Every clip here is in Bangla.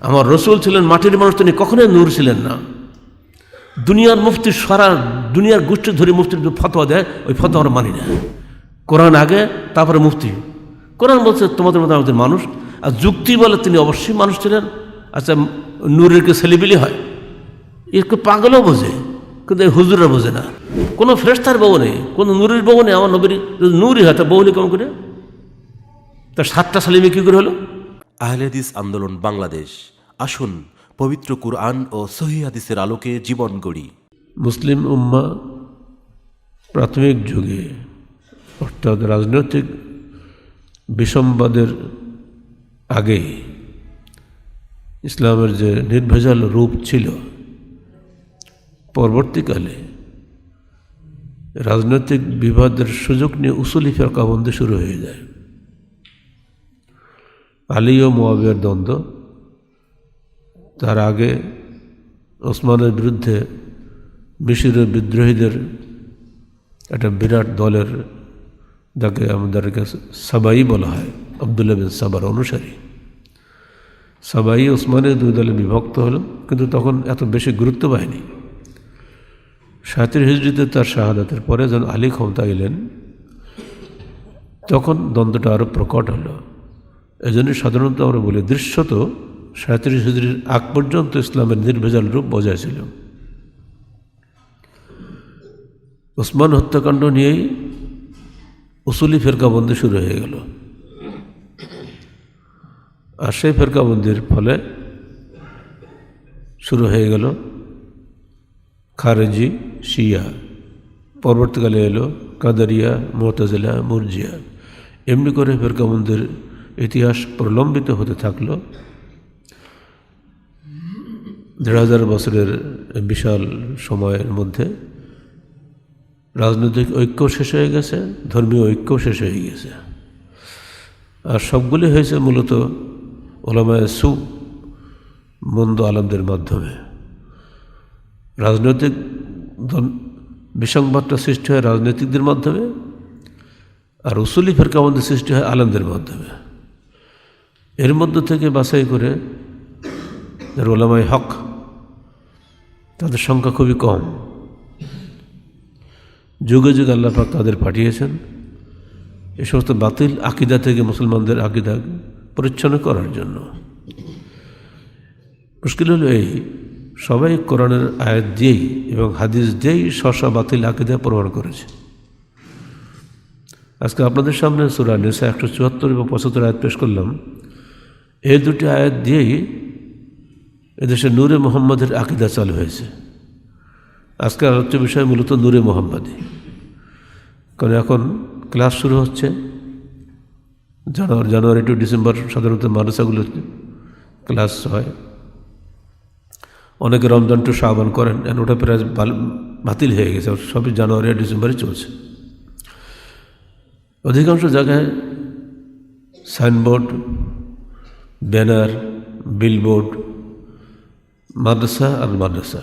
আমার রসুল ছিলেন, মাটির মানুষ, তিনি কখনোই নূর ছিলেন না। দুনিয়ার মুফতি সারা দুনিয়ার গোষ্ঠী ধরে মুফতির যে ফতোয়া দেয়, ওই ফতোয়া আমরা মানি না। কোরআন আগে, তারপরে মুফতি। কোরআন বলছে, তোমাদের মতো আমাদের মানুষ। আর যুক্তি বলে তিনি অবশ্যই মানুষ ছিলেন। আচ্ছা নূরের কে ছেলেবিলি হয়? একটু পাগলও বোঝে, কিন্তু এই হুজুরা বোঝে না। কোনো ফ্রেস্তার বউ নেই, কোনো নূরের বউ নেই। আমার নবীর নূরই হয় তা বউ কেমন করে? তার সাতটা সালিমে কী করে হলো? আহলেদিস আন্দোলন বাংলাদেশ। আসুন, পবিত্র কুরআন ও সহি হাদিসের আলোকে জীবন গড়ি। মুসলিম উম্মা প্রাথমিক যুগে, অর্থাৎ রাজনৈতিক বিসম্বাদের আগে ইসলামের যে নির্ভেজাল রূপ ছিল, পরবর্তীকালে রাজনৈতিক বিবাদের সুযোগ নিয়ে উসুলি ফেরকাবন্দি শুরু হয়ে যায়। আলী ও মোয়াবিয়ার দ্বন্দ্ব। তার আগে ওসমানের বিরুদ্ধে মিশরের বিদ্রোহীদের একটা বিরাট দলের, যাকে আমাদের কাছে সাবাই বলা হয়, আবদুল্লাহ বিন সাবার অনুসারী। সাবাই ওসমানের দুই দলে বিভক্ত হলো, কিন্তু তখন এত বেশি গুরুত্ব পায়নি। সাঁত্রিশ হিজড়িতে তার শাহাদাতের পরে যখন আলী ক্ষমতা এলেন, তখন দ্বন্দ্বটা আরও প্রকট হলো। এই জন্য সাধারণত আমরা বলি দৃশ্যত সাঁত্রিশ হিজড়ির আগ পর্যন্ত ইসলামের নির্ভেজাল রূপ বজায় ছিল। ওসমান হত্যাকাণ্ড নিয়েই উসুলি ফেরকাবন্দি শুরু হয়ে গেল। আর সেই ফেরকাবন্দির ফলে শুরু হয়ে গেল খারেজি, শিয়া, পরবর্তীকালে এলো কাদারিয়া, মোতাজিলা, মুরজিয়া। এমনি করে ফেরকাবন্দির ইতিহাস প্রলম্বিত হতে থাকল। দেড় হাজার বছরের বিশাল সময়ের মধ্যে রাজনৈতিক ঐক্য শেষ হয়ে গেছে, ধর্মীয় ঐক্য শেষ হয়ে গেছে। আর সবগুলি হয়েছে মূলত ওলামায় সু মন্দ আলমদের মাধ্যমে। রাজনৈতিক বিসংবাদটা সৃষ্টি হয় রাজনৈতিকদের মাধ্যমে, আর উসুলি ফেরকাবন্দি সৃষ্টি হয় আলমদের মাধ্যমে। এর মধ্য থেকে বাছাই করে যারা ওলামায় হক, তাদের সংখ্যা খুবই কম। যুগে যুগে আল্লাহ পাক তাদের পাঠিয়েছেন। এ সমস্ত বাতিল আকিদা থেকে মুসলমানদের আকিদা পরিচ্ছন্ন করার জন্য। মুশকিল হলো এই, সবাই কোরআনের আয়াত দিয়েই এবং হাদিস দিয়েই শশা বাতিল আকিদা প্রমাণ করেছে। আজকে আপনাদের সামনে সুরা নিসা একশো চুয়াত্তর এবং পঁচাত্তর আয়াত পেশ করলাম। এই দুটি আয়াত দিয়েই এদেশে নূরে মোহাম্মদের আকিদা চালু হয়েছে। আজকে আলোচ্য বিষয় মূলত নূরে মোহাম্মদী কারণ এখন ক্লাস শুরু হচ্ছে। জানুয়ারি জানুয়ারি টু ডিসেম্বর সাধারণত মাদ্রাসাগুলো ক্লাস হয়। অনেকে রমজান টু শাহবান করেন and ওটা প্রায় বাতিল হয়ে গেছে। সবই জানুয়ারি আর ডিসেম্বরে চলছে। অধিকাংশ জায়গায় সাইনবোর্ড ব্যানার, বিলবোর্ড, মাদ্রাসা আর মাদ্রাসা।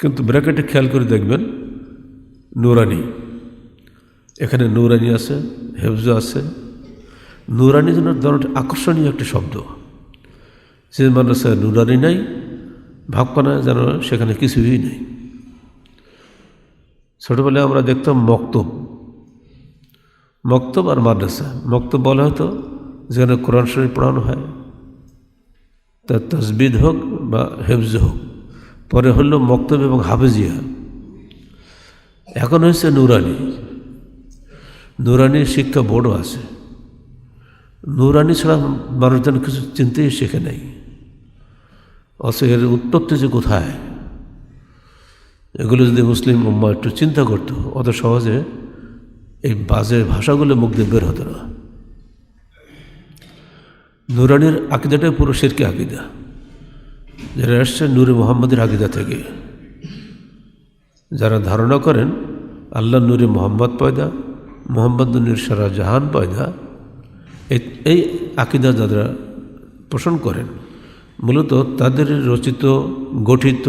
কিন্তু ব্র্যাকেটে খেয়াল করে দেখবেন নুরানি। এখানে নুরানি আছে, হেফজ আছে। নুরানি যেন ধরনের আকর্ষণীয় একটি শব্দ। যে মাদ্রাসায় নুরানি নাই ভাবখানা যেন সেখানে কিছুই নেই। ছোটোবেলায় আমরা দেখতাম মক্তব। মক্তব আর মাদ্রাসা। মক্তব বলা হতো যেখানে কোরআন শরীফ পড়ানো হয়। তা তসবিদ হোক বা হেফজ হোক, পরে হলো মক্তব এবং হাফেজিয়া। এখন হয়েছে নুরানি। নুরানির শিক্ষা বোর্ডও আছে। নুরানি ছাড়া মানুষজন কিছু চিনতেই শেখে নেই। এর উৎপত্তি যে কোথায়, এগুলো যদি মুসলিম উম্মা একটু চিন্তা করতো, অত সহজে এই বাজে ভাষাগুলো মুখ দিয়ে বের হতো না। নুরানির আকিদাটাই পুরো শেরকে আকিদা। যারা এসছে নূরে মোহাম্মদের আকিদা থেকে। যারা ধারণা করেন, আল্লাহ নূরে মোহাম্মদ পয়দা, মোহাম্মদ নূরের সারা জাহান পয়দা এই- এই আকিদা যারা পোষণ করেন, মূলত তাদের রচিত, গঠিত,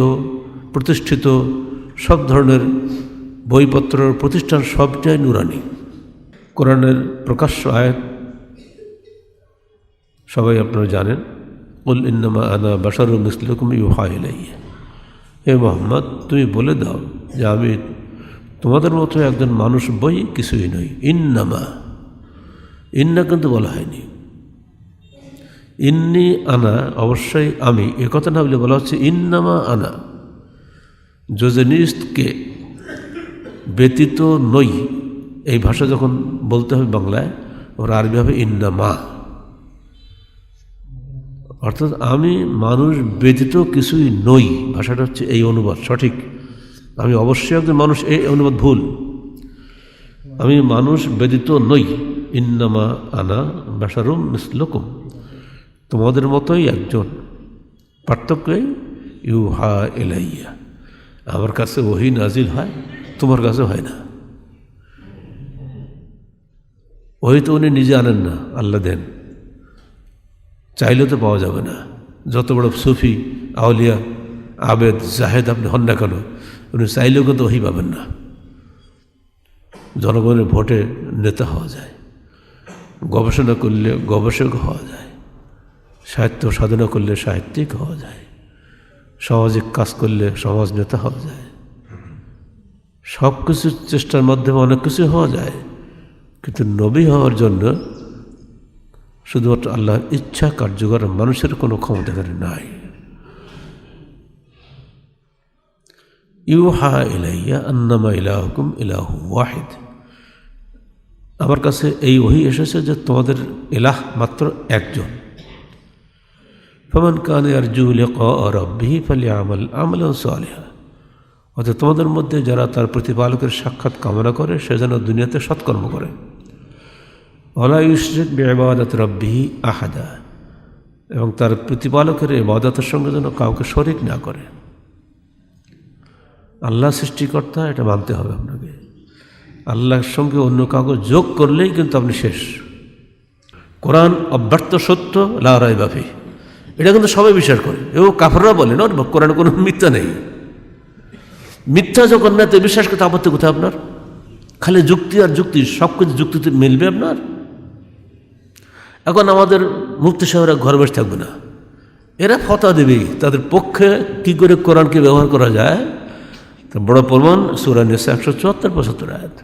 প্রতিষ্ঠিত সব ধরনের বইপত্র প্রতিষ্ঠান সবটাই নুরানি। কোরআনের প্রকাশ্য আয়াত সবাই আপনারা জানেন বল ইন্নামা আনা বাসার মিসলুকুম ইউহা ইলাইয়া হে মোহাম্মদ, তুমি বলে দাও যে আমি তোমাদের মতো একজন মানুষ বই কিছুই নই। ইন্নামা, ইন্না কিন্তু বলা হয়নি। ইন্নি আনা, অবশ্যই আমি, এ কথা না বলে বলা হচ্ছে ইন্নামা আনা। যোজনিস্টকে ব্যতীত নই। এই ভাষা যখন বলতে হবে বাংলায়, ওরা আরবি হবে ইন্নামা। অর্থাৎ আমি মানুষ ব্যতীত কিছুই নই। ভাষাটা হচ্ছে এই অনুবাদ, সঠিক। আমি অবশ্যই একজন মানুষ, এই অনুবাদ ভুল। আমি মানুষ ব্যতীত নই। ইন্নামা আনা বাসারুম মিসলকুম। তোমাদের মতোই একজন। পার্থক্যই ইউ হা এলাইয়া আমার কাছে ওহি নাজিল হয়, তোমার কাছে হয় না। ওই তো উনি নিজে আনেন না, আল্লাহ দেন। চাইলেও তো পাওয়া যাবে না। যত বড় সুফি, আউলিয়া, আবেদ, জাহেদ আপনি হন না কেন, উনি চাইলেও কিন্তু ওহি পাবেন না। জনগণের ভোটে নেতা হওয়া যায়, গবেষণা করলে গবেষক হওয়া যায়, সাহিত্য সাধনা করলে সাহিত্যিক হওয়া যায় সামাজিক কাজ করলে সমাজ নেতা হওয়া যায়। সব কিছুর চেষ্টার মাধ্যমে অনেক কিছু হওয়া যায়, কিন্তু নবী হওয়ার জন্য শুধুমাত্র আল্লাহর ইচ্ছা কার্যকর মানুষের কোনো ক্ষমতা নাই। ইউহা ইলাইয়া আন্নামা ইলাহুকুম ইলাহু ওয়াহিদ। আমার কাছে এই ওহি এসেছে যে তোমাদের এলাহ মাত্র একজন। ফমান কানে আর জুহলে রব্বিহি ফালি আমল আমল সালিহা। অর্থাৎ তোমাদের মধ্যে যারা তার প্রতিপালকের সাক্ষাৎ কামনা করে, সে যেন দুনিয়াতে সৎকর্ম করে। অলা ইউসরিক বেবাদত রব্বিহি আহাদা, এবং তার প্রতিপালকের এবাদতের সঙ্গে যেন কাউকে শরিক না করে। আল্লাহ সৃষ্টিকর্তা, এটা মানতে হবে আপনাকে। আল্লাহর সঙ্গে অন্য কাউকে যোগ করলেই কিন্তু আপনি শেষ। কোরআন অব্যর্থ সত্য লারাই বাফি এটা কিন্তু সবাই বিশ্বাস করে। এবং কাফররা বলে, না কোরআন কোনো মিথ্যা নেই। মিথ্যা যখন না তো বিশ্বাস করতে আপত্তি কোথায় আপনার? খালি যুক্তি আর যুক্তি সব কিছু যুক্তিতে মিলবে আপনার? এখন আমাদের মুক্তি সাহেবরা ঘর বসে থাকবে না। এরা ফতা দেবে, তাদের পক্ষে কি করে কোরআনকে ব্যবহার করা যায়? তো বড় প্রমাণ, সুরা নেশা একশো চুয়াত্তর, পঁচাত্তর আয়াত।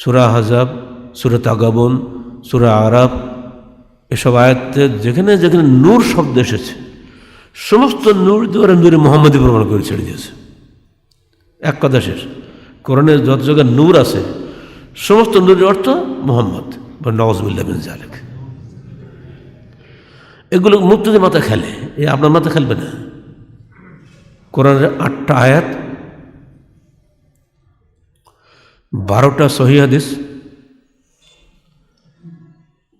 সুরা হাজাব, সুরা তাগাবন, সুরা আরাব এসব আয়াতে যেখানে যেখানে নূর শব্দ এসেছে, সমস্ত নূর দ্বারা নূরে মোহাম্মদী প্রমাণ করে ছেড়ে দিয়েছে। এক কথা শেষ, কোরআনের যত জায়গায় নূর আছে সমস্ত নূরের অর্থ মোহাম্মদ, বা নওয়াজবুল্লাহ বিন জালেক এগুলো মুক্তিদের মাথা খেলে। এ আপনার মাথা খেলবে না। কোরআনের আটটা আয়াত, বারোটা সহি হাদিস,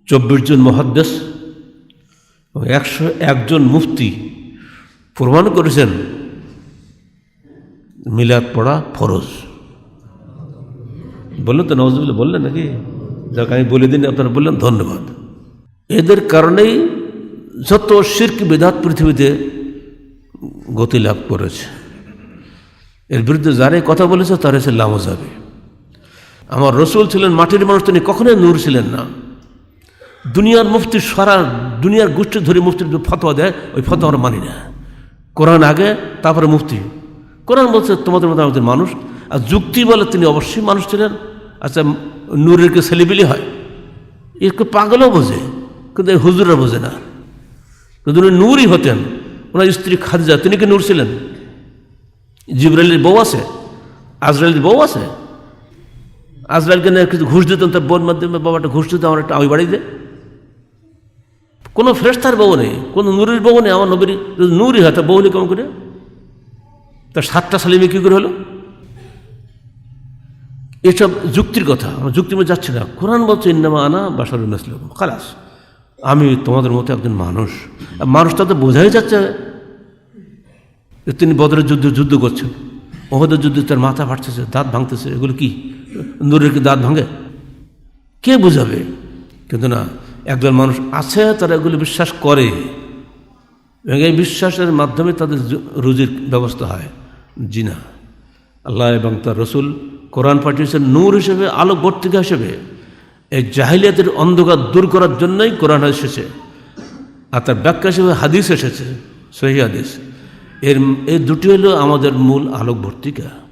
চব্বিশ জন মহাদ্দেশ একশো একজন মুফতি প্রমাণ করেছেন মিলাদ পড়া ফরজ। বললেন তো নওয়াজুল্লাহ বললেন নাকি? যাকে, আমি বলে দিন আপনারা বললেন, ধন্যবাদ। এদের কারণেই যত শির্ক, বেদাত পৃথিবীতে গতি লাভ করেছে। এর বিরুদ্ধে যারাই কথা বলেছে তারা সে লামো যাবে। আমার রসুল ছিলেন, মাটির মানুষ, তিনি কখনোই নূর ছিলেন না। দুনিয়ার মুফতি সারা, দুনিয়ার গোষ্ঠী ধরে মুফতির ফতোয়া দেয়, ওই ফতোয়া আমরা মানি না। কোরআন আগে, তারপরে মুফতি। কোরআন বলছে, তোমাদের মতো আমাদের মানুষ। আর যুক্তি বলে তিনি অবশ্যই মানুষ ছিলেন। আচ্ছা নূরের কে ছেলেবিলি হয়? এরকে পাগলও বোঝে, কিন্তু এই হুজুররা বোঝে না। কিন্তু উনি নূরই হতেন। ওনার স্ত্রী খাদিজা, তিনি কি নূর ছিলেন? জিবরাইলের বউ আছে? আজরাইলের বউ আছে? আজরাইলকে নিয়ে কিছু ঘুষ দিতেন, তার বোন মাধ্যমে বাবাটা ঘুষ দিতে আমার একটা আমি বাড়ি দে। কোনো ফ্রেস্তার বউ নেই, কোনো নূরের বউ নেই, আমার নবীর নূরই হয় বউ নেই কেমন করে? তার সাতটা সালিমে কী করে হলো? এসব যুক্তির কথা, আমার যুক্তির মধ্যে যাচ্ছে না। কোরআন বলছে, ইন্নামা আনা বাসারুল ইসলাম খালাস। আমি তোমাদের মতো একজন মানুষ, মানুষটা তো বোঝাই যাচ্ছে তিনি বদরের যুদ্ধ যুদ্ধ করছেন। ওহদের যুদ্ধে তার মাথা ফাটতেছে, দাঁত ভাঙতেছে। এগুলো কি? নূরের কি দাঁত ভাঙে? কে বোঝাবে? কিন্তু না একজন মানুষ আছে, তারা এগুলো বিশ্বাস করে। এবং এই বিশ্বাসের মাধ্যমে তাদের রুজির ব্যবস্থা হয়। জি না আল্লাহ এবং তার রসুল কোরআন পাঠিয়েছেন নূর হিসেবে আলো বর্তিকা হিসেবে। এই জাহিলিয়াতের অন্ধকার দূর করার জন্যই কোরআন এসেছে। আর তার ব্যাখ্যা হিসেবে হাদিস এসেছে, সহি হাদিস। এর এই দুটি হলো আমাদের মূল আলোকবর্তিকা